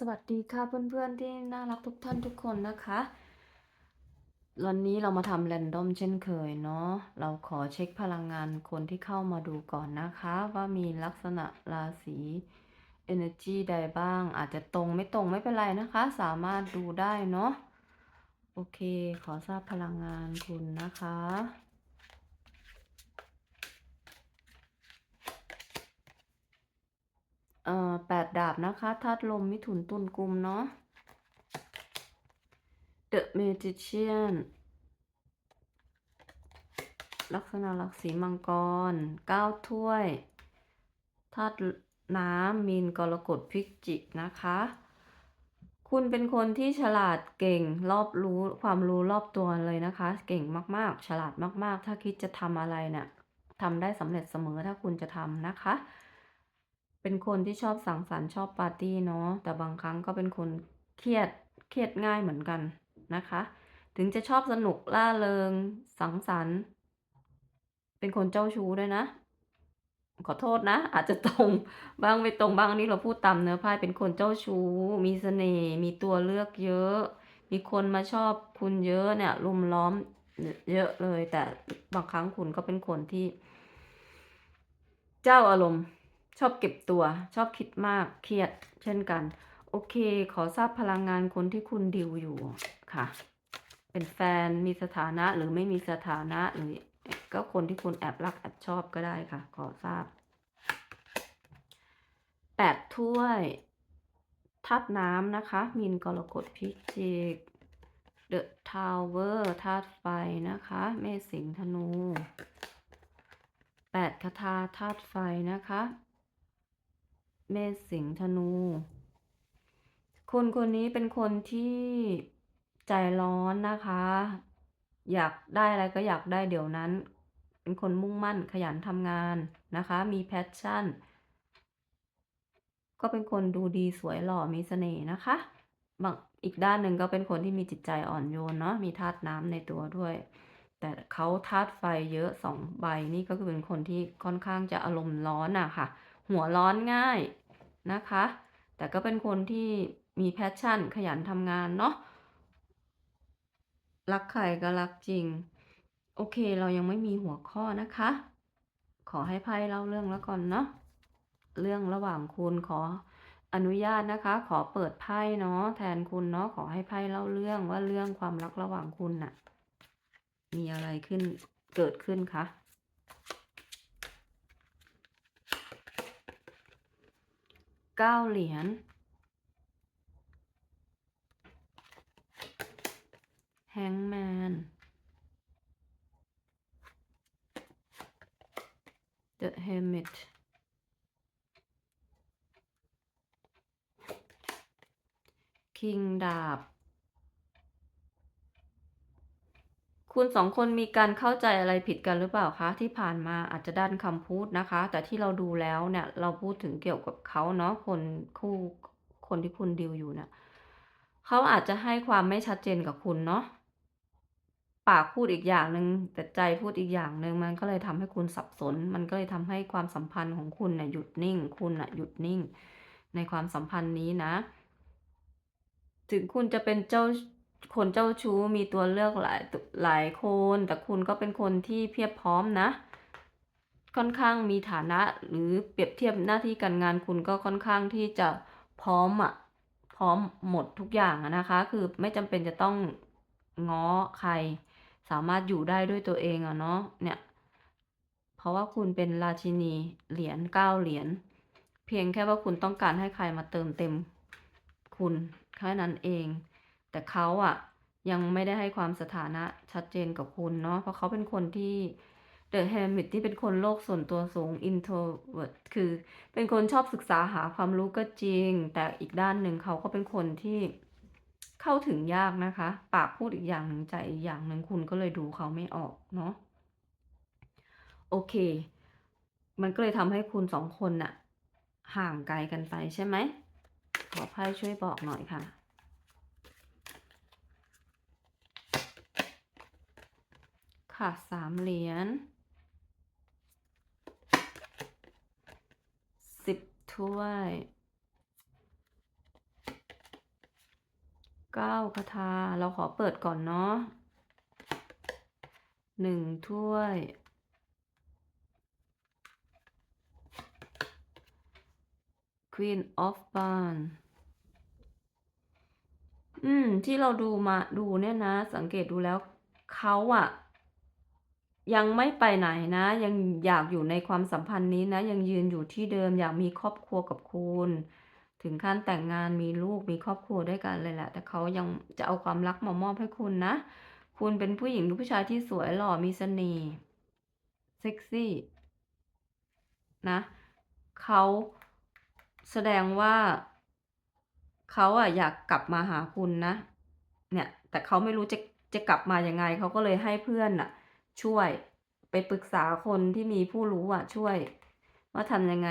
สวัสดีค่ะเพื่อนๆที่น่ารักทุกท่านทุกคนนะคะ วันนี้เรามาทำแรนดอมเช่นเคยเนาะเราขอเช็คพลังงานคนที่เข้ามาดูก่อนนะคะ ว่ามีลักษณะราศี energy ใดบ้าง อาจจะตรงไม่ตรงไม่เป็นไรนะคะ สามารถดูได้เนาะโอเค ขอทราบพลังงานคุณนะคะ เอ่อแปดดาบนะคะธาตุลมมิถุนตุลกุมเนาะ The Magician ลักษณะลักษีมังกรเก้าถ้วยธาตุน้ำมีนกรกฎพิจิกนะคะ คุณเป็นคนที่ฉลาดเก่งรอบรู้ความรู้รอบตัวเลยนะคะ เก่งมากๆ ฉลาดมากๆ ถ้าคิดจะทำอะไรเนี่ยทำได้สำเร็จเสมอถ้าคุณจะทำนะคะ เป็นคนที่ชอบสังสรรค์ชอบปาร์ตี้เนาะแต่บางครั้งก็เป็นคนเครียดเครียดง่ายเหมือนกันนะคะ ถึงจะชอบสนุกล่าเริงสังสรรค์เป็นคนเจ้าชู้ด้วยนะ ขอโทษนะ อาจจะตรงบ้างไม่ตรงบ้างนี้เราพูดตามเนื้อไพ่เป็นคนเจ้าชู้ มีเสน่ห์มีตัวเลือกเยอะ มีคนมาชอบคุณเยอะเนี่ยรุมล้อมเยอะเลย แต่บางครั้งคุณก็เป็นคนที่ เจ้าอารมณ์ ชอบเก็บตัว ชอบคิดมากเครียด เช่นกัน โอเค ขอทราบพลังงานคนที่คุณดิวอยู่ค่ะ เป็นแฟนมีสถานะหรือไม่มีสถานะหรือก็คนที่คุณแอบรักแอบชอบก็ได้ค่ะ ขอทราบแปดถ้วยธาตุน้ำนะคะ มินกรกฎพิจิกเดอะทาวเวอร์ธาตุไฟนะคะ เมสิงธนูแปดคาถาธาตุไฟนะคะ เมษสิงธนู คนคนนี้เป็นคนที่ใจร้อนนะคะ อยากได้อะไรก็อยากได้เดี๋ยวนั้น เป็นคนมุ่งมั่นขยันทำงานนะคะ มีแพชชั่น ก็เป็นคนดูดีสวยหล่อมีเสน่ห์นะคะบางอีกด้านหนึ่งก็เป็นคนที่มีจิตใจอ่อนโยนเนาะมีธาตุน้ำในตัวด้วย แต่เขาธาตุไฟเยอะสองใบนี่ก็คือเป็นคนที่ค่อนข้างจะอารมณ์ร้อนอะค่ะ หัวร้อนง่าย นะคะ แต่ก็เป็นคนที่มีแพชชั่น ขยันทำงานเนาะรักใครก็รักจริง โอเคเรายังไม่มีหัวข้อนะคะ ขอให้ไพ่เล่าเรื่องแล้วก่อนเนาะเรื่องระหว่างคุณขออนุญาตนะคะ ขอเปิดไพ่เนาะแทนคุณเนาะขอให้ไพ่เล่าเรื่องว่าเรื่องความรักระหว่างคุณน่ะ มีอะไรขึ้นเกิดขึ้นคะ เก้าเหรียญแฮงแมน The Hermit คิงดาบ คุณสองคนมีการเข้าใจอะไรผิดกันหรือเปล่าคะที่ผ่านมาอาจจะด้านคำพูดนะคะ แต่ที่เราดูแล้วเนี่ยเราพูดถึงเกี่ยวกับเขาเนาะคนคู่คนที่คุณดิวอยู่เนี่ยเขาอาจจะให้ความไม่ชัดเจนกับคุณเนาะปากพูดอีกอย่างหนึ่งแต่ใจพูดอีกอย่างหนึ่งมันก็เลยทำให้คุณสับสน มันก็เลยทำให้ความสัมพันธ์ของคุณเนี่ยหยุดนิ่ง คุณน่ะหยุดนิ่ง ในความสัมพันธ์นี้นะ ถึงคุณจะเป็นเจ้า คนเจ้าชู้มีตัวเลือกหลายหลายคน แต่คุณก็เป็นคนที่เพียบพร้อมนะ ค่อนข้างมีฐานะหรือเปรียบเทียบหน้าที่การงานคุณก็ค่อนข้างที่จะพร้อมอะพร้อมหมดทุกอย่างนะคะ คือไม่จำเป็นจะต้องง้อใคร สามารถอยู่ได้ด้วยตัวเองอะเนาะเนี่ย เพราะว่าคุณเป็นราชินีเหรียญเก้าเหรียญเพียงแค่ว่าคุณต้องการให้ใครมาเติมเต็ม คุณแค่นั้นเอง แต่เขาอะยังไม่ได้ให้ความสถานะชัดเจนกับคุณเนาะเพราะเขาเป็นคนที่ The Hermit ที่เป็นคนโลกส่วนตัวสูง introvert คือเป็นคนชอบศึกษาหาความรู้ก็จริง แต่อีกด้านหนึ่งเขาก็เป็นคนที่เข้าถึงยากนะคะ ปากพูดอีกอย่างหนึ่งใจอีกอย่างหนึ่งคุณก็เลยดูเขาไม่ออกเนาะโอเค มันก็เลยทำให้คุณสองคนน่ะ ห่างไกลกันไปใช่ไหมขอไพ่ช่วยบอกหน่อยค่ะ ค่ะสามเหรียญสิบถ้วย9คาถาเราขอเปิดก่อนเนาะ1ถ้วย Queen of Wands อืม ที่เราดูมาดูเนี่ยนะ สังเกตดูแล้วเขาอะ ยังไม่ไปไหนนะ ยังอยากอยู่ในความสัมพันธ์นี้นะ ยังยืนอยู่ที่เดิมอยากมีครอบครัวกับคุณ ถึงขั้นแต่งงานมีลูกมีครอบครัวด้วยกันเลยแหละ แต่เขายังจะเอาความรักมามอบให้คุณนะ คุณเป็นผู้หญิงหรือผู้ชายที่สวยหล่อมีเสน่ห์เซ็กซี่นะเขาแสดงว่าเขาอะอยากกลับมาหาคุณนะ เนี่ย แต่เขาไม่รู้จะจะกลับมายังไงเขาก็เลยให้เพื่อนน่ะ ช่วย ไปปรึกษาคนที่มีผู้รู้อะช่วย ว่าทำยังไง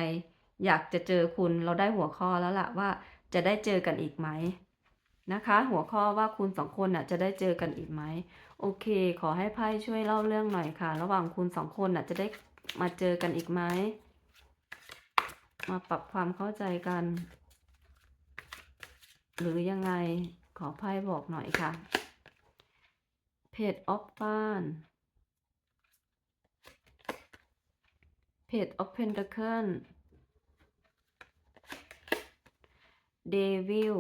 อยากจะเจอคุณเราได้หัวข้อแล้วล่ะว่าจะได้เจอกันอีกไหมนะคะ หัวข้อว่าคุณ2คนน่ะจะได้เจอกันอีกไหมโอเค ขอให้ไพ่ช่วยเล่าเรื่องหน่อยค่ะ ระหว่างคุณ2คนน่ะจะได้มาเจอกันอีกไหมมาปรับความเข้าใจกัน หรือยังไงขอไพ่บอกหน่อยค่ะ Page of Wands Page of Pentacles Devil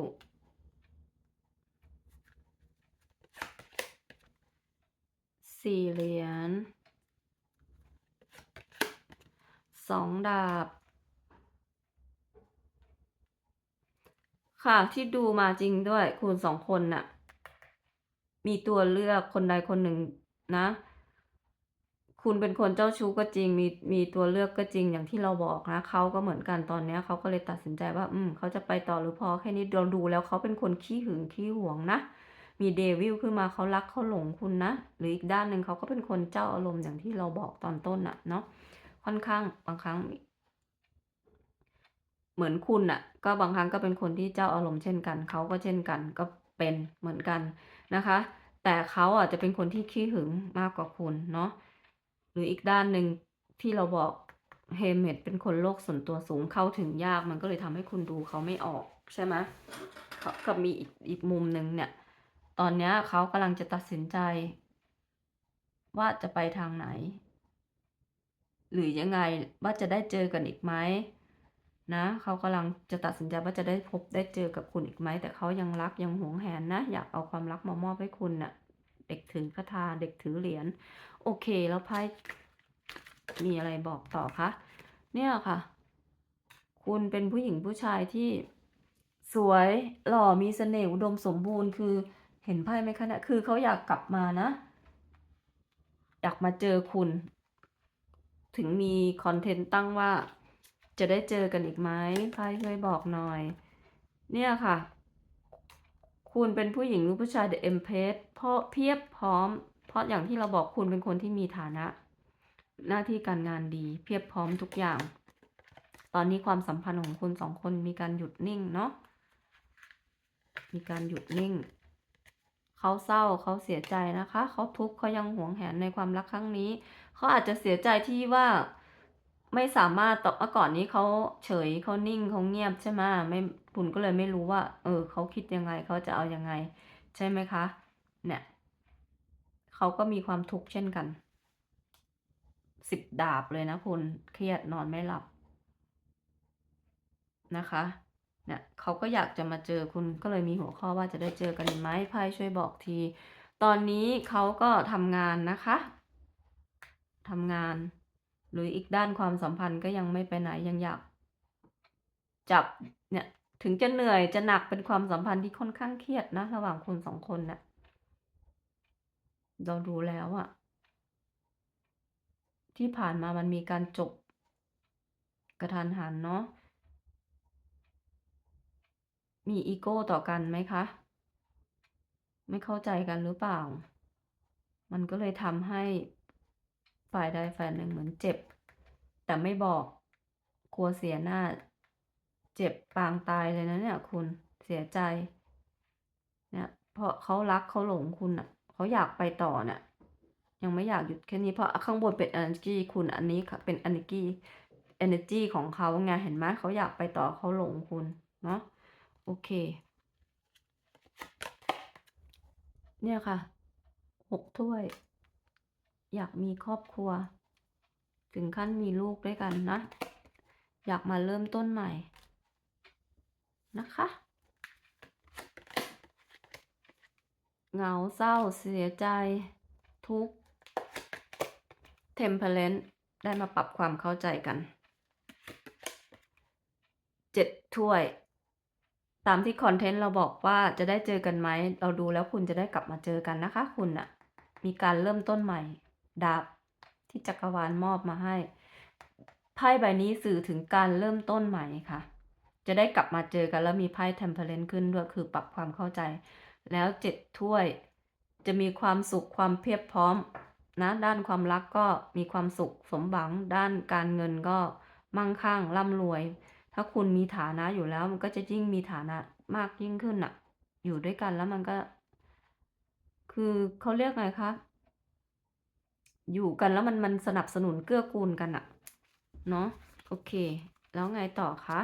4เหรียญ2ดาบ ค่ะที่ดูมาจริงด้วย คุณ2คนน่ะ มีตัวเลือกคนใดคนหนึ่งนะ คุณเป็นคนเจ้าชู้ก็จริง มีมีตัวเลือกก็จริงอย่างที่เราบอกนะเขาก็เหมือนกันตอนเนี้ยเขาก็เลยตัดสินใจว่า อืมเขาจะไปต่อหรือพอแค่นี้เราดูแล้วเขาเป็นคนขี้หึงขี้หวงนะ มี Devil ขึ้นมาเขารักเขาหลงคุณนะ หรืออีกด้านหนึ่งเขาก็เป็นคนเจ้าอารมณ์อย่างที่เราบอกตอนต้นน่ะเนาะค่อนข้างบางครั้ง เหมือนคุณน่ะ ก็บางครั้งก็เป็นคนที่เจ้าอารมณ์เช่นกันเขาก็เช่นกันก็เป็นเหมือนกันนะคะ แต่เขาอะจะเป็นคนที่ขี้หึงมากกว่าคุณเนาะ หรืออีกด้านหนึ่งที่เราบอก Hermit เป็นคนโลกส่วนตัวสูงเข้าถึงยากมันก็เลยทำให้คุณดูเขาไม่ออกใช่ไหมเขากับมีอีกอีกมุมหนึ่งเนี่ย ตอนนี้เขากำลังจะตัดสินใจ ว่าจะไปทางไหน หรือยังไงว่าจะได้เจอกันอีกไหมนะเขากำลังจะตัดสินใจว่าจะได้พบได้เจอกับคุณอีกไหม แต่เขายังรักยังหวงแหนนะ อยากเอาความรักมามอบให้คุณน่ะ เด็กถือคาถาเด็กถือเหรียญ โอเค แล้วไพ่มีอะไรบอกต่อคะเนี่ยค่ะ คุณเป็นผู้หญิงผู้ชายที่สวยหล่อมีเสน่ห์อุดมสมบูรณ์คือเห็นไพ่ไหมคะเนี่ยคือเขาอยากกลับมานะ อยากมาเจอคุณ ถึงมีคอนเทนต์ตั้งว่า จะได้เจอกันอีกไหมไพ่ช่วยบอกหน่อย เนี่ยค่ะ คุณเป็นผู้หญิงหรือผู้ชาย The Empress เพราะเพียบพร้อม เพราะอย่างที่เราบอกคุณเป็นคนที่มีฐานะ หน้าที่การงานดี เพียบพร้อมทุกอย่าง ตอนนี้ความสัมพันธ์ของคุณ2คนมีการหยุดนิ่งเนาะมีการหยุดนิ่ง เขาเศร้าเขาเสียใจนะคะ เขาทุกข์เขายังหวงแหนในความรักครั้งนี้ เขาอาจจะเสียใจที่ว่าไม่สามารถตเมื่อก่อนนี้เขาเฉยเขานิ่งเขาเงียบใช่ไหมไม่คุณก็เลยไม่รู้ว่า เออเขาคิดยังไงเขาจะเอายังไง ใช่ไหมคะ เนี่ย เขาก็มีความทุกข์เช่นกัน10ดาบเลยนะคุณ เครียดนอนไม่หลับนะคะเนี่ยเขาก็อยากจะมาเจอคุณก็เลยมีหัวข้อว่าจะได้เจอกันไหมไพ่ช่วยบอกที ตอนนี้เขาก็ทำงานนะคะทำงาน หรืออีกด้านความสัมพันธ์ก็ยังไม่ไปไหนยังอยาก จับเนี่ยถึงจะเหนื่อยจะหนักเป็นความสัมพันธ์ที่ค่อนข้างเครียดนะ ระหว่างคุณ2คนน่ะ เราดูแล้วอะที่ผ่านมามันมีการจบกระทันหันเนาะมีอีโก้ต่อกันไหมคะ ไม่เข้าใจกันหรือเปล่า มันก็เลยทำให้ฝ่ายใดฝ่ายหนึ่งเหมือนเจ็บ แต่ไม่บอกกลัวเสียหน้า เจ็บปางตายเลยนะเนี่ยคุณเสียใจเนี่ยเพราะเขารักเขาหลงคุณน่ะ เขาอยากไปต่อเนี่ยยังไม่อยากหยุดแค่นี้เพราะข้างบนเป็นเอเนอร์จีคุณอันนี้ค่ะเป็นเอเนอร์จีเอเนอร์จีของเขาไงเห็นไหมเขาอยากไปต่อเขาหลงคุณเนาะโอเค เนี่ยค่ะหกถ้วย อยากมีครอบครัว ถึงขั้นมีลูกด้วยกันนะ อยากมาเริ่มต้นใหม่นะคะ เหงาเศร้าเสียใจ ทุกข์ Temperance ได้มาปรับความเข้าใจกันเจ็ดถ้วย ตามที่คอนเทนต์เราบอกว่าจะได้เจอกันไหม เราดูแล้วคุณจะได้กลับมาเจอกันนะคะ คุณน่ะมีการเริ่มต้นใหม่ ดาบที่จักรวาลมอบมาให้ไพ่ใบนี้สื่อถึงการเริ่มต้นใหม่ค่ะ จะได้กลับมาเจอกันแล้วมีไพ่ Temperance ขึ้นด้วยคือปรับความเข้าใจ แล้วเจ็ดถ้วย จะมีความสุขความเพียบพร้อมนะด้านความรักก็มีความสุขสมหวัง ด้านการเงินก็มั่งคั่งร่ำรวย ถ้าคุณมีฐานะอยู่แล้วมันก็จะยิ่งมีฐานะมากยิ่งขึ้นน่ะอยู่ด้วยกันแล้วมันก็ คือเขาเรียกไงคะอยู่กันแล้วมันมันสนับสนุนเกื้อกูลกันอะเนาะโอเค แล้วไงต่อคะ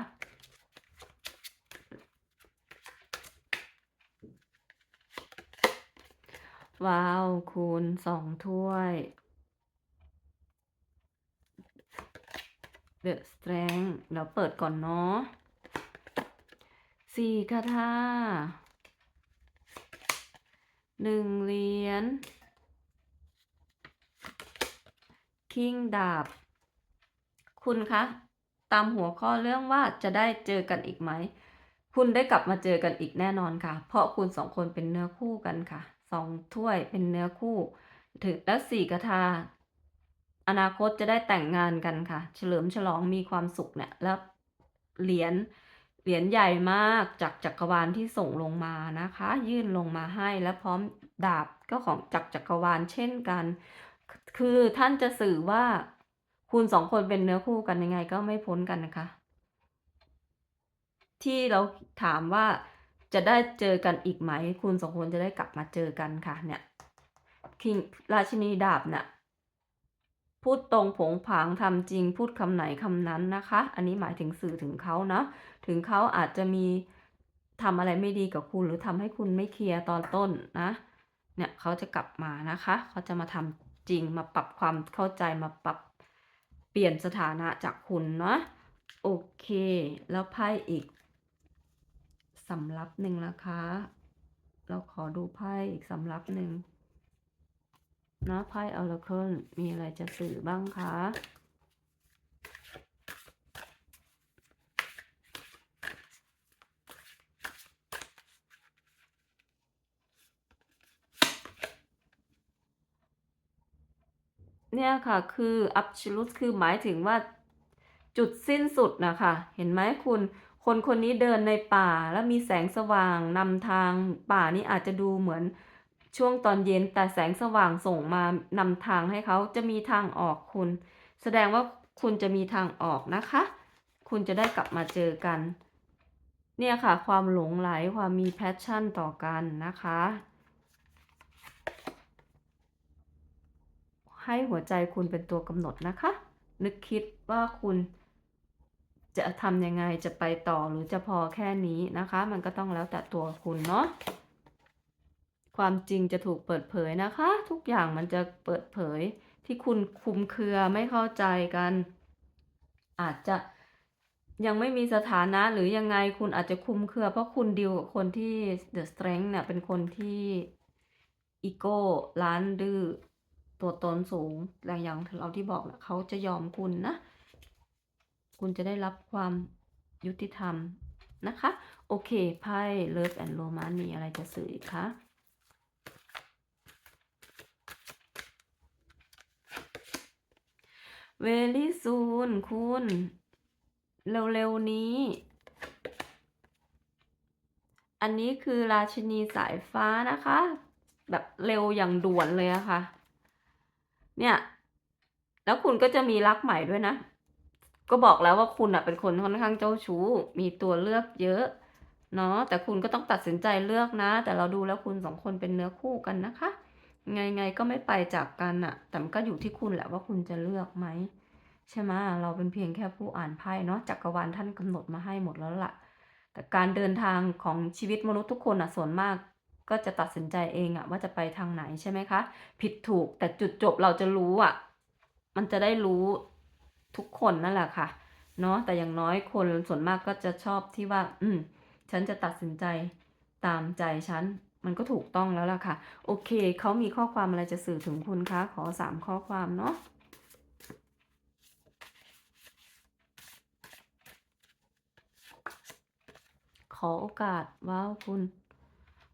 ว้าวคุณสองถ้วย The Strength เดี๋ยวเปิดก่อนเนาะสี่คาถาหนึ่งเหรียญคิงดาบ คุณคะ ตามหัวข้อเรื่องว่าจะได้เจอกันอีกไหม คุณได้กลับมาเจอกันอีกแน่นอนค่ะ เพราะคุณสองคนเป็นเนื้อคู่กันค่ะ สองถ้วยเป็นเนื้อคู่ ถึงและสี่กระทา อนาคตจะได้แต่งงานกันค่ะ เฉลิมฉลองมีความสุขเนี่ยแล้วเหรียญเหรียญใหญ่มากจากจักรวาลที่ส่งลงมานะคะ ยื่นลงมาให้และพร้อมดาบก็ของจากจักรวาลเช่นกัน คือท่านจะสื่อว่าคุณสองคนเป็นเนื้อคู่กันยังไงก็ไม่พ้นกันนะคะ ที่เราถามว่า จะได้เจอกันอีกไหม คุณสองคนจะได้กลับมาเจอกันค่ะ เนี่ยคิงราชินีดาบเนี่ยพูดตรงผงผางทำจริงพูดคำไหนคำนั้นนะคะ อันนี้หมายถึงสื่อถึงเขานะถึงเขาอาจจะมีทำอะไรไม่ดีกับคุณหรือทำให้คุณไม่เคลียร์ตอนต้นนะ เนี่ยเขาจะกลับมานะคะ เขาจะมาทำจริงมาปรับความเข้าใจมาปรับเปลี่ยนสถานะจากคุณเนาะโอเค แล้วไพ่อีก สำรับหนึ่งนะคะ เราขอดูไพ่อีกสำรับหนึ่งนะไพ่ออร์เคิลมีอะไรจะสื่อบ้างคะเนี่ยค่ะคือ absolute คือหมายถึงว่าจุดสิ้นสุดนะคะ เห็นไหมคุณ คนคนนี้เดินในป่าแล้วมีแสงสว่างนำทางป่านี้อาจจะดูเหมือนช่วงตอนเย็นแต่แสงสว่างส่งมานำทางให้เขาจะมีทางออกคุณ แสดงว่าคุณจะมีทางออกนะคะ คุณจะได้กลับมาเจอกัน เนี่ยค่ะ ความหลงไหลความมีแพชชั่นต่อกันนะคะ ให้หัวใจคุณเป็นตัวกำหนดนะคะ นึกคิดว่าคุณ จะทำยังไงจะไปต่อหรือจะพอแค่นี้นะคะ มันก็ต้องแล้วแต่ตัวคุณเนาะความจริงจะถูกเปิดเผยนะคะ ทุกอย่างมันจะเปิดเผยที่คุณคุมเครือไม่เข้าใจกัน อาจจะยังไม่มีสถานะหรือยังไงคุณอาจจะคุมเครือ เพราะคุณดิวกับคนที่ The Strength เนี่ยเป็นคนที่อีโก้ล้านดื้อตัวตนสูงแรงอย่างเราที่บอกนะเขาจะยอมคุณนะ คุณจะได้รับความยุติธรรมนะคะ โอเคไพ่ Love and Romance มีอะไรจะสื่ออีกคะเวลี่ซูนคุณ เร็วๆนี้ อันนี้คือราชินีสายฟ้านะคะ แบบเร็วอย่างด่วนเลยอะค่ะ เนี่ย แล้วคุณก็จะมีรักใหม่ด้วยนะ ก็บอกแล้วว่าคุณอะเป็นคนค่อนข้างเจ้าชู้ มีตัวเลือกเยอะเนาะแต่คุณก็ต้องตัดสินใจเลือกนะ แต่เราดูแล้วคุณสองคนเป็นเนื้อคู่กันนะคะ ไงไงก็ไม่ไปจากกันอะแต่มันก็อยู่ที่คุณแหละว่าคุณจะเลือกไหมใช่ไหมเราเป็นเพียงแค่ผู้อ่านไพ่เนาะจักรวาลท่านกำหนดมาให้หมดแล้วล่ะ แต่การเดินทางของชีวิตมนุษย์ทุกคนอะส่วนมาก ก็จะตัดสินใจเองอะว่าจะไปทางไหนใช่ไหมคะ ผิดถูกแต่จุดจบเราจะรู้อะมันจะได้รู้ ทุกคนนั่นแหละค่ะ เนาะแต่อย่างน้อยคนส่วนมากก็จะชอบที่ว่า อืม ฉันจะตัดสินใจตามใจฉัน มันก็ถูกต้องแล้วล่ะค่ะ โอเค เขามีข้อความอะไรจะสื่อถึงคุณคะ ขอสามข้อความเนาะขอโอกาสว้าวคุณ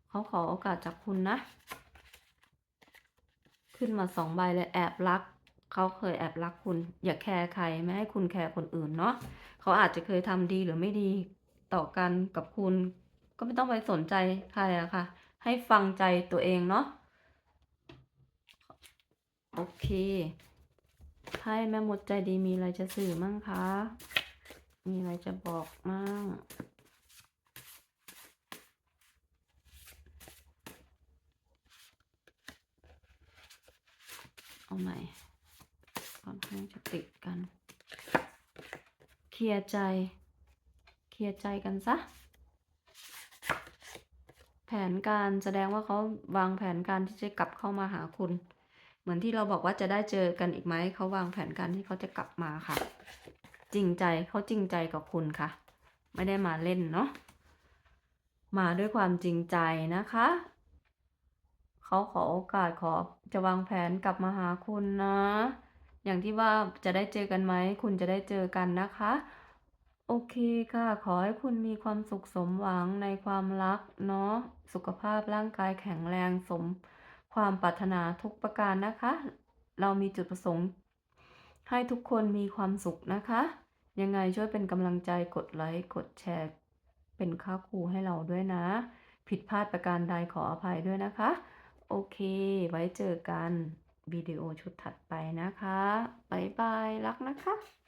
เขาขอโอกาสจากคุณนะ ขึ้นมาสองใบเลยแอบรัก เขาเคยแอบรักคุณ อย่าแคร์ใครไม่ให้คุณแคร์คนอื่นเนาะเขาอาจจะเคยทำดีหรือไม่ดีต่อกันกับคุณ ก็ไม่ต้องไปสนใจใครอะค่ะ ให้ฟังใจตัวเองเนาะโอเคไพ่แม่มดใจดีมีอะไรจะสื่อมั่งคะ มีอะไรจะบอกมั่งเอาใหม่ นข้างจะติดกัน เคลียร์ใจ เคลียร์ใจกันซะ แผนการแสดงว่าเขาวางแผนการที่จะกลับเข้ามาหาคุณ เหมือนที่เราบอกว่าจะได้เจอกันอีกไหม เขาวางแผนการที่เขาจะกลับมาค่ะ จริงใจเขาจริงใจกับคุณค่ะ ไม่ได้มาเล่นเนาะ มาด้วยความจริงใจนะคะเขาขอโอกาสขอจะวางแผนกลับมาหาคุณนะ อย่างที่ว่าจะได้เจอกันไหม คุณจะได้เจอกันนะคะ โอเคค่ะ ขอให้คุณมีความสุขสมหวังในความรักเนาะ สุขภาพร่างกายแข็งแรงสมความปรารถนาทุกประการนะคะ เรามีจุดประสงค์ ให้ทุกคนมีความสุขนะคะ ยังไงช่วยเป็นกำลังใจกดไลค์กดแชร์ เป็นค่าครูให้เราด้วยนะ ผิดพลาดประการใดขออภัยด้วยนะคะ โอเค ไว้เจอกัน วิดีโอชุดถัดไปนะคะ บ๊ายบาย รักนะคะ